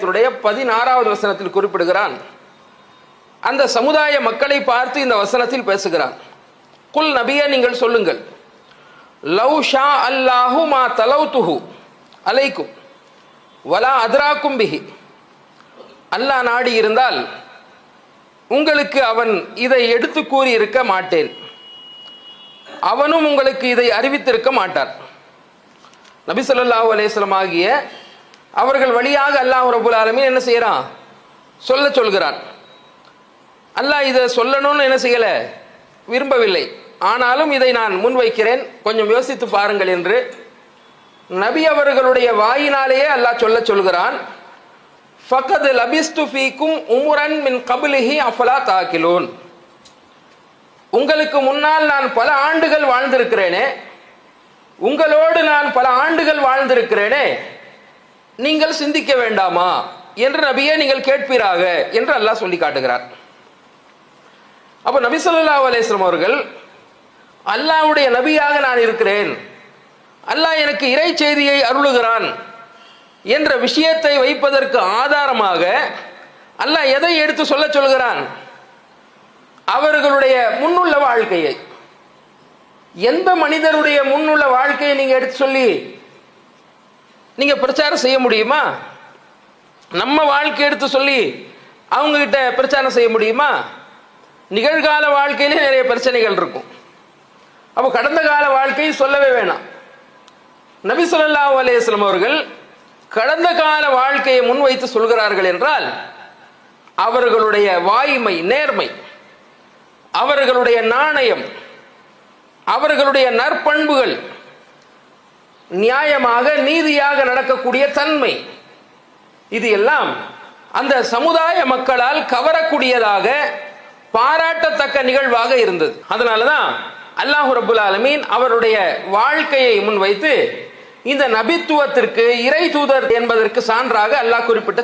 அத்தியாயத்தினுடைய பதினாறாவது வசனத்தில் குறிப்பிடுகிறான். அந்த சமுதாய மக்களை பார்த்து இந்த வசனத்தில் பேசுகிறான். குல் நபிய நீங்கள் சொல்லுங்கள். லவ் ஷா அல்லாஹு மா தலவு துஹு அலைக்கும். வலா அத்ராக்கும் பிஹி. அல்லாஹ் நாடி இருந்தால் உங்களுக்கு அவன் இதை எடுத்து கூறி இருக்க மாட்டேன். அவனும் உங்களுக்கு இதை அறிவித்திருக்க மாட்டார். நபி ஸல்லல்லாஹு அலைஹி ஆகிய அவர்கள் வழியாக அல்லாஹ் ரபுல் ஆலமின் என்ன செய்கிறான் சொல்ல சொல்கிறான். அல்லாஹ் இதை சொல்லணும்னு என்ன செய்யலை? விரும்பவில்லை. ஆனாலும் இதை நான் முன்வைக்கிறேன். கொஞ்சம் யோசித்து பாருங்கள் என்று நபி அவர்களுடைய வாயினாலேயே அல்லாஹ் சொல்ல சொல்கிறான். ஃபகத் லபிஸ்து ஃபீக்கும் உமுரன் மின் கபிலிஹி அஃபலா தாக்கிலோன். உங்களுக்கு முன்னால் நான் பல ஆண்டுகள் வாழ்ந்திருக்கிறேனே. உங்களோடு நான் பல ஆண்டுகள் வாழ்ந்திருக்கிறேனே. நீங்கள் சிந்திக்க வேண்டாமா? என்று நபியே நீங்கள் கேட்பீராக என்று அல்லாஹ் சொல்லி காட்டுகிறார். அப்ப நபி சொல்லா அலேஸ்லம் அவர்கள் அல்லாஹ்வுடைய நபியாக நான் இருக்கிறேன். அல்லாஹ் எனக்கு இறை செய்தியை அருளுகிறான். என்ற விஷயத்தை வைப்பதற்கு ஆதாரமாக அல்லாஹ் எதை எடுத்து சொல்ல சொல்கிறான்? அவர்களுடைய முன்னுள்ள வாழ்க்கையை. எந்த மனிதருடைய முன்னுள்ள வாழ்க்கையை நீங்க எடுத்து சொல்லி நீங்க பிரச்சாரம் செய்ய முடியுமா? நம்ம வாழ்க்கை எடுத்து சொல்லி அவங்க கிட்ட பிரச்சாரம் செய்ய முடியுமா? நிகழ்கால வாழ்க்கையிலே நிறைய பிரச்சனைகள் இருக்கும். அப்போ கடந்த கால வாழ்க்கையை சொல்லவே வேணாம். நபி சொல்லா அலைஹி அவர்கள் கடந்த கால வாழ்க்கையை முன்வைத்து சொல்கிறார்கள் என்றால் அவர்களுடைய வாய்மை நேர்மை அவர்களுடைய நாணயம் அவர்களுடைய நற்பண்புகள் நியாயமாக நீதியாக நடக்கக்கூடிய தன்மை. இது எல்லாம் அந்த சமுதாய மக்களால் கவரக்கூடியதாக பாராட்டத்தக்க நிகழ்வாக இருந்தது. அதனாலதான் அல்லாஹு ரபுல் ஆலமீன் அவருடைய வாழ்க்கையை முன்வைத்து இந்த நபித்துவத்திற்கு இறை தூதர் என்பதற்கு சான்றாக அல்லாஹ் குறிப்பிட்ட